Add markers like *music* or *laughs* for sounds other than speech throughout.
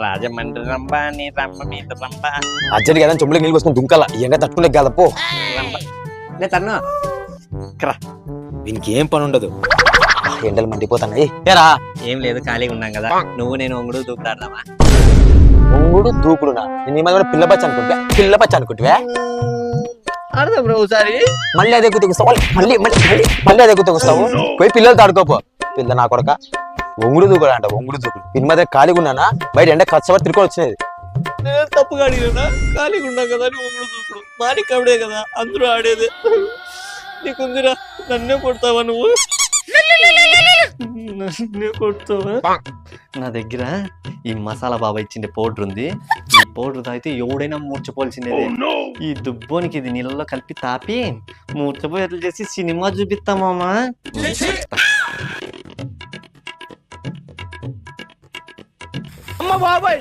రాజమండ్రి రంబ నీ రంబ మీద రంబ అర్జెంట్ కదా చెంబులో నీళ్ళు పోసుకొని దుంకల ఎండ తట్టుకునే కదా పో. రంబ లే తన్ను. దీనికి ఏం పని ఉండదు ఎండలు మండిపోతున్నాయి ఏరా ఏం లేదు ఖాళీగా ఉన్నాం కదా. నువ్వు నేను ఒంగుడు దూకులాడదామా ఒంగుడు దూకుడునా? నేను ఈ మధ్య పిల్ల పచ్చ అనుకుంటా పిల్ల పచ్చ అనుకుంటువే ఆడదాం బ్రో ఒకసారి. మళ్ళీ అదే గుర్తుకొస్తావు? మళ్ళీ మళ్ళీ మళ్ళీ మళ్ళీ అదే గుర్తుకొస్తావు? పోయి పిల్లలతో ఆడుకోపో. పిల్ల నా కొడక. ఒంగుడు దూకుడు అంట ఒంగుడు దూకుడు ఈ మధ్య ఖాళీగా ఉన్నానా? బయట ఎండ కష్టపడి తిరుగు వచ్చినది. నేను తప్పుగా అడిగినా ఖాళీగా ఉన్నాం కదా అని ఒంగుడు దూకుడు. మాని కబడే కదా అందరూ ఆడేదే. నీకుందిరా నన్నే కొడతావా నువ్వు? నన్నే కొడతావా? నా దగ్గర ఈ మసాలా బాబా ఇచ్చిండే పౌడర్ ఉంది. ఈ పౌడర్ తాగితే ఎవడైనా మూర్చపోల్సిందేదే ఈ దుబ్బోనికి ఇది నీళ్ళలో కలిపి తాపి మూర్చపోయేట్లు చేసి సినిమా చూపిస్తామామా బాబాయ్.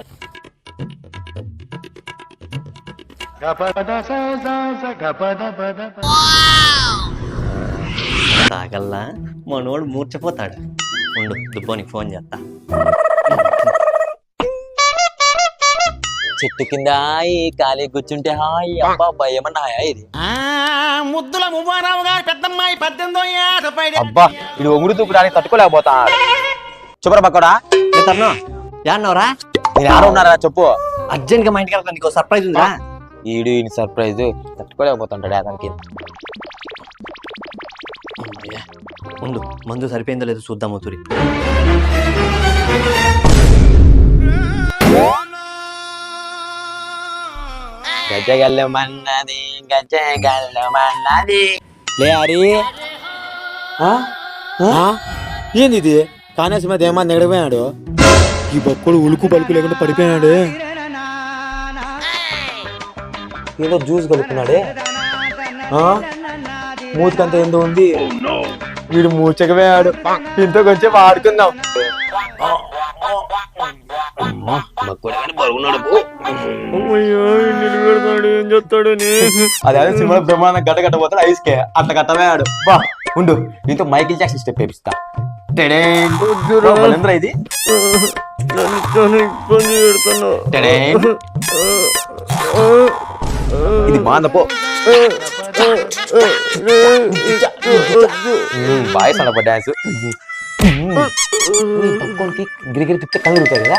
తాగల్లా? మనోడు మూర్చపోతాడు. ఉండు దుబ్బోనికి ఫోన్ చేస్తా. చెట్టు కింద హాయ్ ఖాళీ కూర్చుంటే హాయ్. అబ్బా అబ్బా ఏమన్నా హాయా ఇది? ముద్దుల మువ్వారావు గారు పెద్దమ్మాయి పద్దెనిమిదో అబ్బా ఇది ఒంగుడు దూకుడానికి తట్టుకోలేకపోతా చెప్పరా పక్కడా? తను యాన్నవరా నేను చెప్పు. అర్జెంట్గా మా ఇంటికి వెళ్తాను. నీకు సర్ప్రైజ్ ఉందా ఈడు ఈయన సర్ప్రైజ్. తట్టుకోలేకపోతుంటాడు అతనికి. ఉండు మందు సరిపోయిందో లేదో చూద్దాం తూరి గజగల్లమన్నది గజగల్లమన్నది. లే హరి. ఏంది ఇది? కానేసి మీద ఏమన్నా ఎగడిపోయాడు ఈ బొక్కడు ఉలుకు పలుకు లేకుండా పడిపోయాడు ఏదో జ్యూస్ కలుపుకున్నాడే ఆ? మూతికంత ఏందో ఉంది. వీడు మూచకపోయాడు ఇంత కొంచెం ఆడుకుందాం ఏం చెప్తాడు అదే బ్రహ్మాండం గడ్డ గట్ట పోతాడు ఐస్ కే అట్లా కట్టమేయాడు బా ఉండు. దీంతో మైకిల్ జాక్సన్ స్టెప్ వేపిస్తా. టెడేన్. నన్ను చాలా ఇబ్బంది పెడుతున్నావు టెడేన్. ఇది బాగుందా బాయ్ సన్నప డాన్స్ పక్కోనికి గిరిగిరి తిప్పితే కళ్ళు తిరుగుతాయి కదా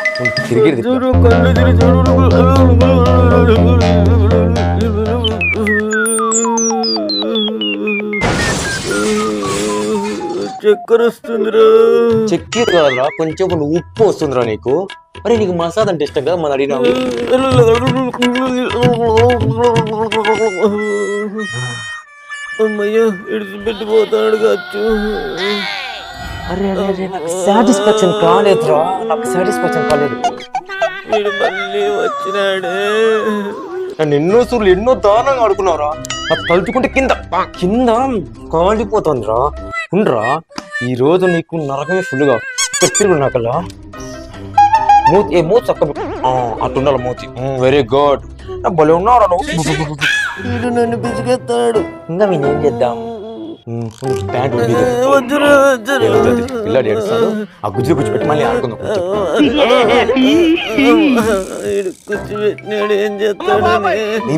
గిరిగిరి తిప్పు చక్కర వస్తుందిరా చెక్కి కదరా కొంచెం కొన్ని ఉప్పు వస్తుందిరా నీకు. అరే నీకు మసాజ్ అంటే ఇష్టం కదా మన అడిగినావు. అమ్మయ్య ఇడిచిపెట్టిపోతాడు కాచ్చు అరే అరే అరే నాకు సాటిస్ఫాక్షన్ కాలేదురా. నాకు సాటిస్ఫాక్షన్ కాలేదు. వీడు మళ్ళీ వచ్చినాడే. నన్ను ఎన్నో సార్లు ఎన్నో దారుణంగా ఆడుకున్నావురా. అది తలుచుకుంటే కింద కింద కాలిపోతుందిరా. ఉండ్రా. ఈ రోజు నీకు నరకమే ఫుల్గా పెట్టిరు నాకల్లా మూతి ఏ మూతి చక్క అట్టుండాలి మూతి వెరీ గుడ్ భలే ఉన్నావురా నువ్వు వీడు నన్ను పిసిగెత్తాడు ఇంకా మేము ఏం చేద్దాం ప్యాంట్? పిల్లాడు ఏడుస్తాడు ఆ గుజ్జు గుజ్జు పెట్టి మళ్ళీ ఆడుకుందాం. వీడు కూర్చోబెట్టినాడు ఏం చేస్తాడని నీ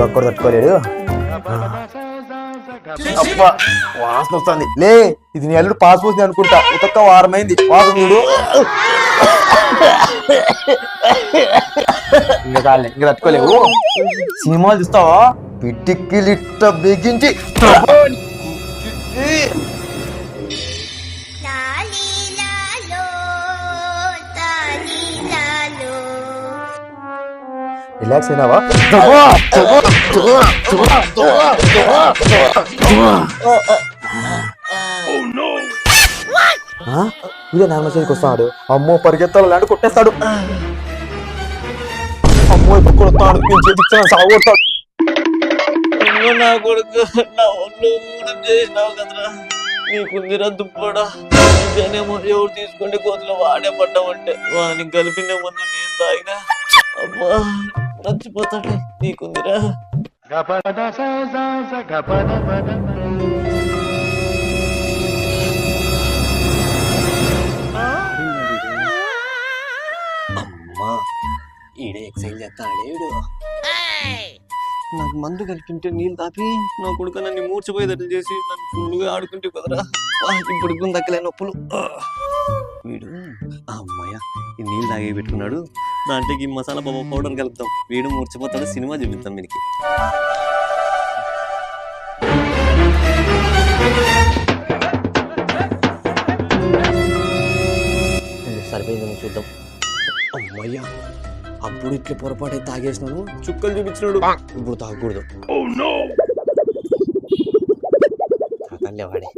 బొక్కడు తట్టుకోలేడు అబ్బా వాసన వస్తుంది. లే ఇది నీ అల్లుడు పాస్ పోసింది అనుకుంటా. ఉతక్క వారమైంది. వాసన చూడు. ఇంకా కాలే ఇంకా తట్టుకోలేవు. సినిమాలు చూస్తావా? పిటికిలిట్ట బిగించి. రిలాక్స్ అయినావా? ఇదే నాన్న చేతికి వస్తాడు. అమ్మో పరిగెత్తాలి లాంటి కొట్టేస్తాడు. అమ్మో ఇప్పుడు కొడతాడు నేను చేతికి నా కొడుకు నా ఒళ్ళు చేసినావు కదరా. నీకుందిరా దుప్పడా. ఎవరు తీసుకుంటే కోతులు వాడే పడ్డామంటే వాని కలిపిన ముందు నేను తాగినా. అబ్బా. నచ్చిపోతాడు నీకుందిరా. అమ్మా ఈడే ఎక్సైజ్ చేస్తాడేడు నాకు మందు కలిపింటే నీళ్ళు తాపి నా కొడుకు నన్ను మూర్చిపోయేటట్లు చేసి నన్ను ఫుల్గా ఆడుకుంటే కుదరా. ఇప్పుడు గుందక్కలే నొప్పులు. వీడు అమ్మాయ ఈ నీళ్ళు తాగే పెట్టుకున్నాడు దాంట్లోకి ఈ మసాలా బాబా పౌడర్ కలుపుతాం. వీడు మూర్చిపోతాడు సినిమా చూపిస్తాం వీనికి సరిపోయిందని చూద్దాం. అమ్మయ్యా అప్పుడు ఇట్లా పొరపాటు తాగేసినాను చుక్కలు చూపించినాడు. ఇప్పుడు తాగకూడదు. తాగలే వాడే.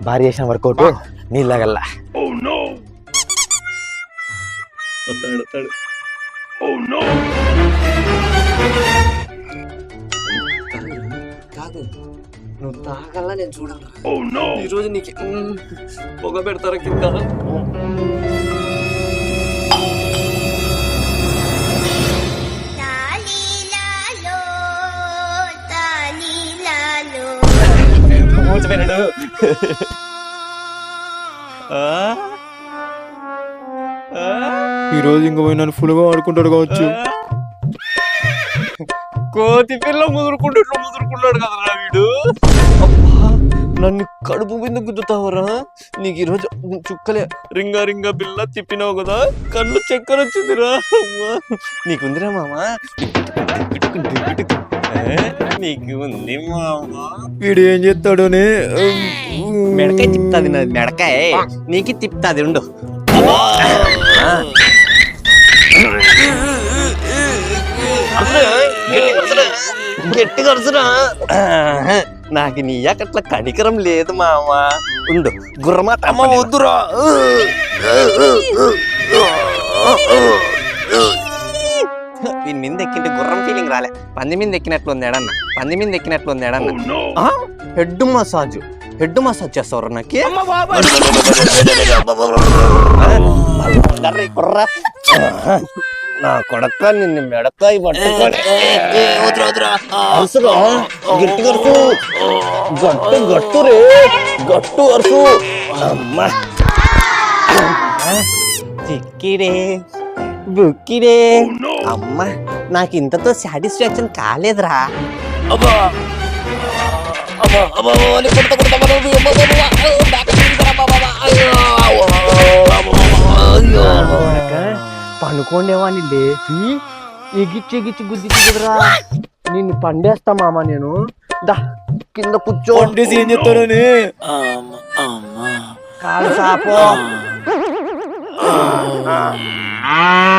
భారీ చేసిన వర్కౌట్ నీళ్ళగల్లా నువ్వు తాగల్లా నేను చూడాలి ఈరోజు నీకు పొగ పెడతారా కింద? *laughs* మూసిపోయినాడు ఆ? ఆ? ఈ రోజు ఇంక పోయి నన్ను ఫుల్గా ఆడుకుంటాడు కావచ్చు కోతి పిల్ల ముదురుకుంటూ ఇట్లా ముదురుకున్నాడు కదరా వీడు నన్ను కడుపు మీద గుద్దుతావరా నీకు ఈరోజు చుక్కలే రింగా రింగా బిల్ల తిప్పినావు కదా కళ్ళు చక్కెర వచ్చిందిరా అమ్మా. నీకుందిరా మామా? నీకు ఉంది మామా వీడు ఏం చేస్తాడోనే మెడకాయ తిప్పుతాది నాది మెడకాయ నీకు తిప్పుతాది ఉండు. గట్టి కరుసురా నాకు నీ అట్లా కనికరం లేదు మామ ఉండు గుర్రమాట అమ్మ వద్దురా. దీని మీద ఎక్కింటే గుర్రం ఫీలింగ్ రాలే. పంది మీద ఎక్కినట్లు ఉంది ఎడన్న. పంది మీద ఎక్కినట్లు ఉంది ఎడన్న హెడ్ మసాజ్. హెడ్ మసాజ్ చేస్తావు నాకు. నా కొడక నిన్ను. గట్టిగా అరుసు గట్టు గట్టు రే గట్టు అరుసు అమ్మా నాకు ఇంతతో సాటిస్ఫాక్షన్ కాలేదురా పనుకోండేవాడిని లేపి ఎగిచ్చి ఎగిచ్చి గుద్దిచ్చి కదరా నిన్ను పండేస్తా మామ నేను. దా కింద కూర్చో. ఏం చేస్తాడోనే కాలు సాపు.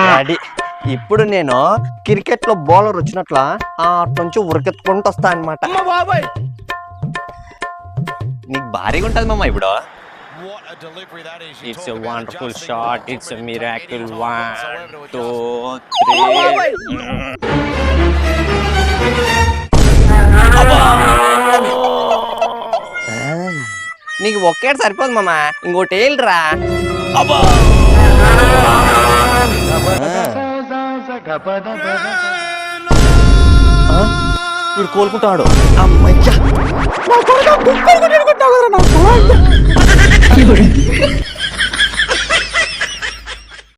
డాడీ ఇప్పుడు నేను క్రికెట్లో బౌలర్ వచ్చినట్ల ఆ నుంచి ఉరికెత్తుకుంటూ వస్తా అనమాట నీకు భారీగా ఉంటది మామ ఇప్పుడు. It's wonderful shot it's miracle one two నీకు ఒకేటి సరిపోదు మామ. ఇంకోటి ఏళ్ళరా. వీడు కోలుకుంటాడు. అమ్మయ్యా.